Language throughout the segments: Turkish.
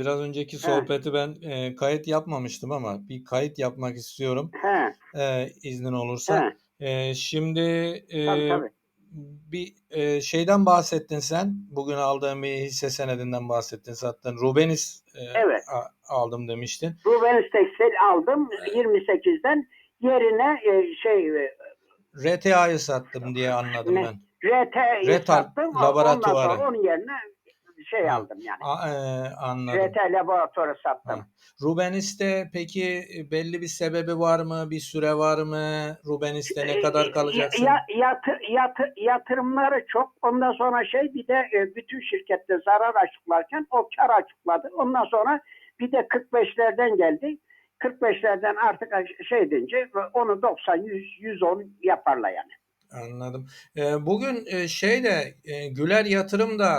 Biraz önceki sohbeti ben e, kayıt yapmamıştım ama bir kayıt yapmak istiyorum He, e, iznin olursa. E, şimdi e, Tabii tabii. bir e, şeyden bahsettin sen. Bugün aldığım bir hisse senedinden bahsettin zaten. Rubenis e, Evet. a- aldım demiştin. Rubenis Tekstil aldım 28'den yerine e, şey e, RTA'yı sattım diye anladım Ne? ben. RT'yi Retal sattım. Ondan laboratuvarı. sonra onun yerine şey Ha. aldım yani. A- e, anladım. RT laboratuvarı sattım. Ha. Rubenis'te peki e, belli bir sebebi var mı? Bir süre var mı? Rubenis'te ne kadar kalacaksın? Ya, yatır, yatır, yatırımları çok. Ondan sonra şey bir de e, bütün şirkette zarar açıklarken o kar açıkladı. Ondan sonra bir de 45'lerden geldi. 45'lerden artık şey deyince onu 90, 100, 110 yaparlar yani. Anladım. Bugün e, şeyde e, Güler yatırım da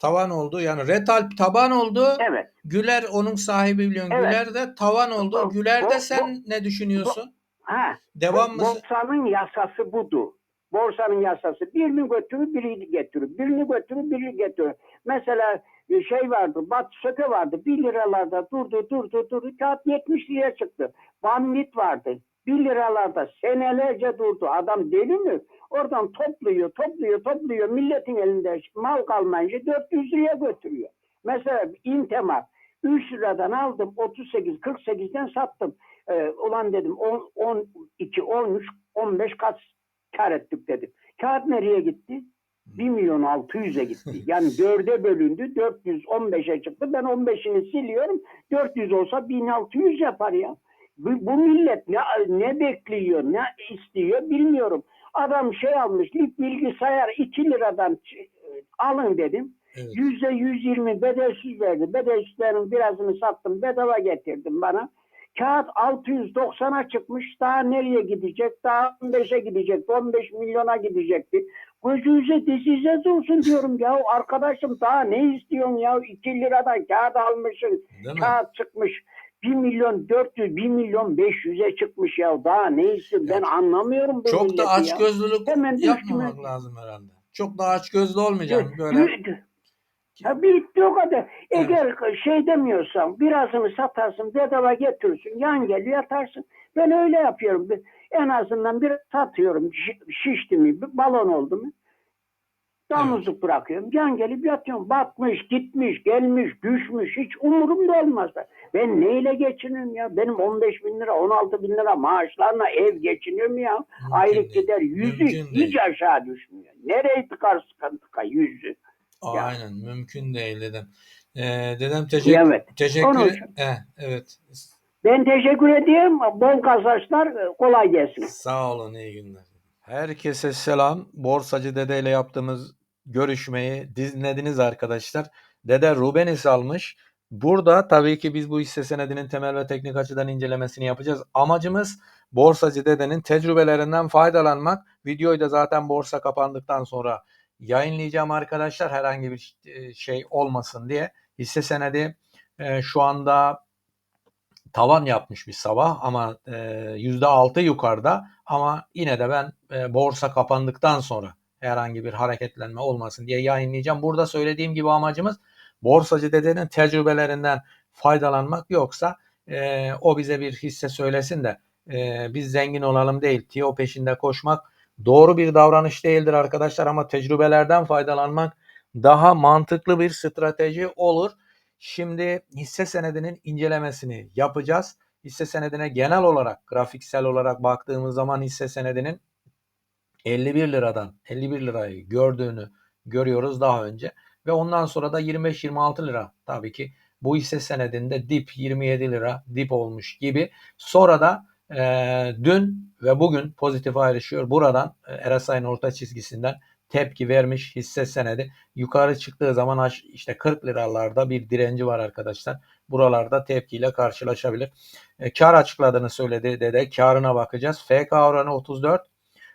tavan oldu. Yani Retalp taban oldu. Evet. Güler onun sahibi biliyorsun. Evet. Güler de tavan oldu. Güler'de bu- sen ne düşünüyorsun? Ha. Devam mı? Borsanın yasası budur. Borsanın yasası. Birini götürür, birini getirir. Birini götürür, birini getirir. Mesela e, şey vardı, bat söke vardı. 1 liralarda durdu, durdu, durdu. Kağıt 70 liraya çıktı. Bandit vardı. 1 liralarda senelerce durdu. Adam deli mi? Oradan topluyor, topluyor, topluyor. Milletin elinde mal kalmayınca 400 liraya götürüyor. Mesela Intemar 3 liradan aldım 38 48'den sattım. Ee, ulan dedim 10 12 13 15 kat kar ettik dedim. Kağıt nereye gitti? 1 milyon 600'e gitti. Yani dörde bölündü. 415'e çıktı. Ben 15'ini siliyorum. 400 olsa 1600 yapar ya. Bu, bu millet ne, ne bekliyor, ne istiyor bilmiyorum. Adam şey almış, bilgisayar 2 liradan alın dedim. Evet. Yüzde 120 bedelsiz verdi. Bedelsizlerin birazını sattım. Bedava getirdim bana. Kağıt 690'a çıkmış. Daha nereye gidecek? Daha 15'e gidecek. 15 milyona gidecekti. Gözünüze dizinize olsun diyorum ya. Arkadaşım daha ne istiyorsun ya? 2 liradan kağıt almışsın. Kağıt çıkmış. 1 milyon 400, 1 milyon 500'e çıkmış ya. Daha ne istiyorsun? Ben anlamıyorum bu Çok da ya. açgözlülük Hemen yapmamak lazım herhalde. Çok da açgözlü olmayacaksın böyle. Ya bitti o kadar. Eğer şey demiyorsan birazını satarsın bedava getirirsin yan geliyor yatarsın. Ben öyle yapıyorum. En azından bir satıyorum. Şi- Şişti mi balon oldu mu damızlık bırakıyorum. Yan gelip yatıyorum. Batmış, gitmiş, gelmiş, düşmüş. Hiç umurumda olmaz. Ben neyle geçiniyorum ya? Benim 15 bin lira, 16 bin lira maaşlarla ev geçiniyorum ya. Mümkün Aylık gider yüzü Mümkün hiç değil. aşağı düşmüyor. Nereye tıkar sıkıntıka yüzü? Ya. Aynen mümkün değil dedem. Ee, dedem teşekkür Evet. Teşekkür eh, evet. Ben teşekkür ediyorum. Bol kazançlar. Kolay gelsin. Sağ olun iyi günler. Herkese selam. Borsacı Dede ile yaptığımız görüşmeyi dinlediniz arkadaşlar. Dede Rubenis almış. Burada tabii ki biz bu hisse senedinin temel ve teknik açıdan incelemesini yapacağız. Amacımız Borsacı Dede'nin tecrübelerinden faydalanmak. Videoyu da zaten borsa kapandıktan sonra yayınlayacağım arkadaşlar. Herhangi bir e, şey olmasın diye. Hisse senedi e, şu anda tavan yapmış bir sabah ama e, %6 yukarıda ama yine de ben e, borsa kapandıktan sonra herhangi bir hareketlenme olmasın diye yayınlayacağım. Burada söylediğim gibi amacımız borsacı dedenin tecrübelerinden faydalanmak yoksa e, o bize bir hisse söylesin de e, biz zengin olalım değil. Tiyo peşinde koşmak doğru bir davranış değildir arkadaşlar ama tecrübelerden faydalanmak daha mantıklı bir strateji olur. Şimdi hisse senedinin incelemesini yapacağız. Hisse senedine genel olarak grafiksel olarak baktığımız zaman hisse senedinin 51 liradan 51 lirayı gördüğünü görüyoruz daha önce ve ondan sonra da 25-26 lira tabii ki bu hisse senedinde dip 27 lira dip olmuş gibi. Sonra da e, dün ve bugün pozitif ayrışıyor. Buradan e, RSI'nin orta çizgisinden tepki vermiş hisse senedi. Yukarı çıktığı zaman işte 40 liralarda bir direnci var arkadaşlar. Buralarda tepkiyle karşılaşabilir. E, kar açıkladığını söyledi dede. Karına bakacağız. FK oranı 34.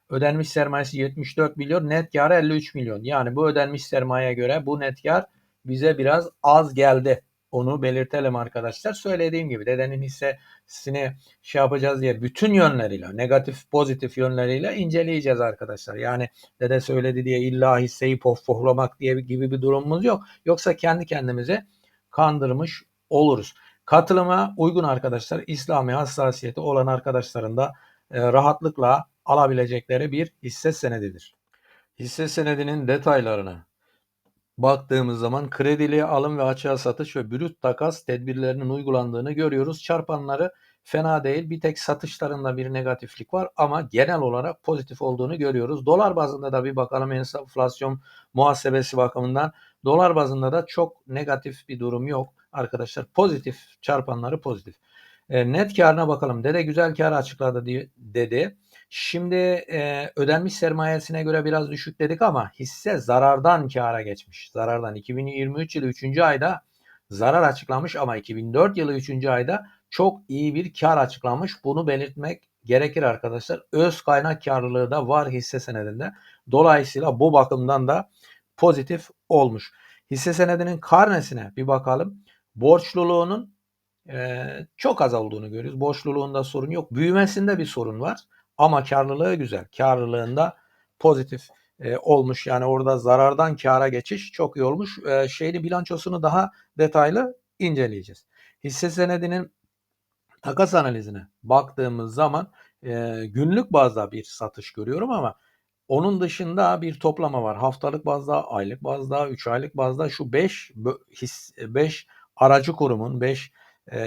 Ödenmiş sermayesi 74 milyon. Net karı 53 milyon. Yani bu ödenmiş sermayeye göre bu net kar bize biraz az geldi. Onu belirtelim arkadaşlar. Söylediğim gibi dedenin hissesini şey yapacağız diye bütün yönleriyle negatif pozitif yönleriyle inceleyeceğiz arkadaşlar. Yani dede söyledi diye illa hisseyi pohpohlamak diye gibi bir durumumuz yok. Yoksa kendi kendimizi kandırmış oluruz. Katılıma uygun arkadaşlar İslami hassasiyeti olan arkadaşların da e, rahatlıkla alabilecekleri bir hisse senedidir. Hisse senedinin detaylarına baktığımız zaman kredili alım ve açığa satış ve brüt takas tedbirlerinin uygulandığını görüyoruz. Çarpanları fena değil. Bir tek satışlarında bir negatiflik var ama genel olarak pozitif olduğunu görüyoruz. Dolar bazında da bir bakalım enflasyon muhasebesi bakımından. Dolar bazında da çok negatif bir durum yok arkadaşlar. Pozitif çarpanları pozitif. E, net karına bakalım. Dede güzel kar açıkladı diye- dedi. Şimdi e, ödenmiş sermayesine göre biraz düşük dedik ama hisse zarardan kâra geçmiş. Zarardan 2023 yılı 3. ayda zarar açıklamış ama 2004 yılı 3. ayda çok iyi bir kar açıklamış. Bunu belirtmek gerekir arkadaşlar. Öz kaynak karlılığı da var hisse senedinde. Dolayısıyla bu bakımdan da pozitif olmuş. Hisse senedinin karnesine bir bakalım. Borçluluğunun e, çok az olduğunu görüyoruz. Borçluluğunda sorun yok. Büyümesinde bir sorun var. Ama karlılığı güzel. Karlılığında pozitif e, olmuş. Yani orada zarardan kâra geçiş çok iyi olmuş. E, şeyli bilançosunu daha detaylı inceleyeceğiz. Hisse senedinin takas analizine baktığımız zaman e, günlük bazda bir satış görüyorum ama onun dışında bir toplama var. Haftalık bazda, aylık bazda, 3 aylık bazda şu 5 his 5 aracı kurumun 5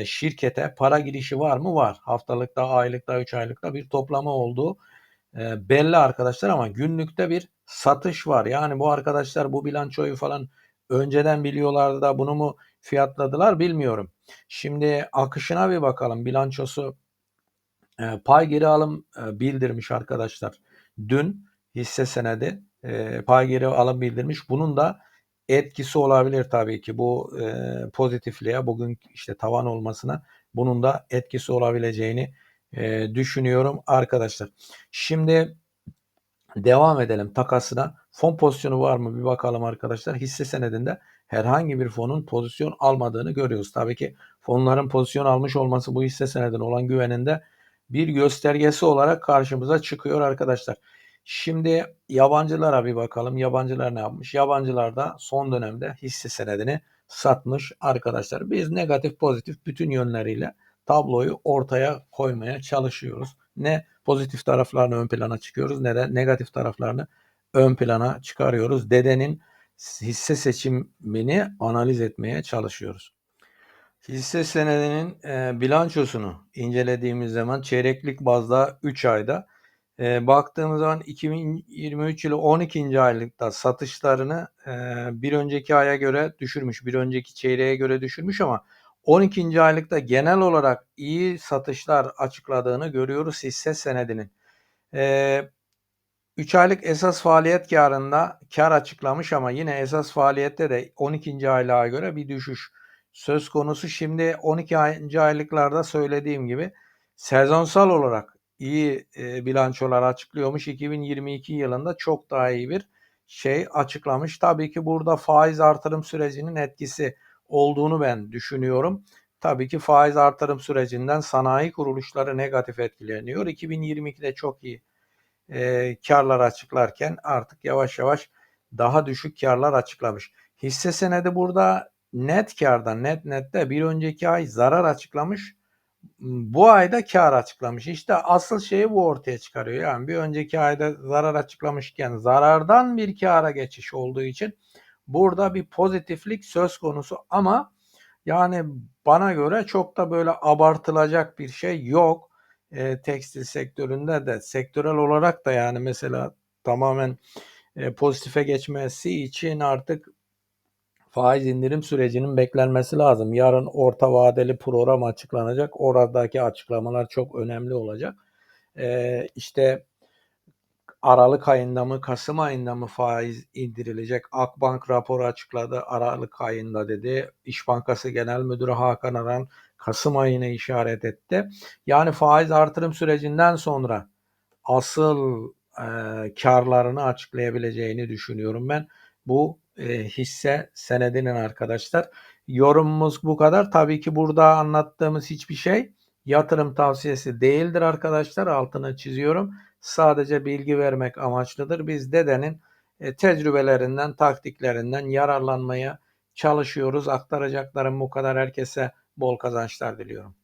şirkete para girişi var mı? Var. Haftalıkta, aylıkta, 3 aylıkta bir toplama olduğu belli arkadaşlar ama günlükte bir satış var. Yani bu arkadaşlar bu bilançoyu falan önceden biliyorlardı da bunu mu fiyatladılar bilmiyorum. Şimdi akışına bir bakalım. Bilançosu pay geri alım bildirmiş arkadaşlar. Dün hisse senedi pay geri alım bildirmiş. Bunun da etkisi olabilir tabii ki bu e, pozitifliğe bugün işte tavan olmasına bunun da etkisi olabileceğini e, düşünüyorum arkadaşlar. Şimdi devam edelim takasına. Fon pozisyonu var mı bir bakalım arkadaşlar. Hisse senedinde herhangi bir fonun pozisyon almadığını görüyoruz. Tabii ki fonların pozisyon almış olması bu hisse senedine olan güveninde bir göstergesi olarak karşımıza çıkıyor arkadaşlar. Şimdi yabancılara bir bakalım. Yabancılar ne yapmış? Yabancılar da son dönemde hisse senedini satmış arkadaşlar. Biz negatif pozitif bütün yönleriyle tabloyu ortaya koymaya çalışıyoruz. Ne pozitif taraflarını ön plana çıkıyoruz ne de negatif taraflarını ön plana çıkarıyoruz. Dedenin hisse seçimini analiz etmeye çalışıyoruz. Hisse senedinin e, bilançosunu incelediğimiz zaman çeyreklik bazda 3 ayda e, baktığımız zaman 2023 yılı 12. aylıkta satışlarını e, bir önceki aya göre düşürmüş. Bir önceki çeyreğe göre düşürmüş ama 12. aylıkta genel olarak iyi satışlar açıkladığını görüyoruz hisse senedinin. E, 3 aylık esas faaliyet karında kar açıklamış ama yine esas faaliyette de 12. aylığa göre bir düşüş söz konusu. Şimdi 12. aylıklarda söylediğim gibi sezonsal olarak iyi e, bilançolar açıklıyormuş. 2022 yılında çok daha iyi bir şey açıklamış. Tabii ki burada faiz artırım sürecinin etkisi olduğunu ben düşünüyorum. Tabii ki faiz artırım sürecinden sanayi kuruluşları negatif etkileniyor. 2022'de çok iyi e, karlar açıklarken artık yavaş yavaş daha düşük karlar açıklamış. Hisse senedi burada net kardan net nette bir önceki ay zarar açıklamış. Bu ayda kar açıklamış. İşte asıl şeyi bu ortaya çıkarıyor. Yani bir önceki ayda zarar açıklamışken zarardan bir kara geçiş olduğu için burada bir pozitiflik söz konusu ama yani bana göre çok da böyle abartılacak bir şey yok. E, tekstil sektöründe de sektörel olarak da yani mesela tamamen e, pozitife geçmesi için artık faiz indirim sürecinin beklenmesi lazım. Yarın orta vadeli program açıklanacak. Oradaki açıklamalar çok önemli olacak. Ee, işte Aralık ayında mı, Kasım ayında mı faiz indirilecek? Akbank raporu açıkladı. Aralık ayında dedi. İş Bankası Genel Müdürü Hakan Aran Kasım ayına işaret etti. Yani faiz artırım sürecinden sonra asıl e, karlarını açıklayabileceğini düşünüyorum ben. Bu e, hisse senedinin arkadaşlar. Yorumumuz bu kadar. Tabii ki burada anlattığımız hiçbir şey yatırım tavsiyesi değildir arkadaşlar. Altını çiziyorum. Sadece bilgi vermek amaçlıdır. Biz dedenin e, tecrübelerinden, taktiklerinden yararlanmaya çalışıyoruz. Aktaracaklarım bu kadar. Herkese bol kazançlar diliyorum.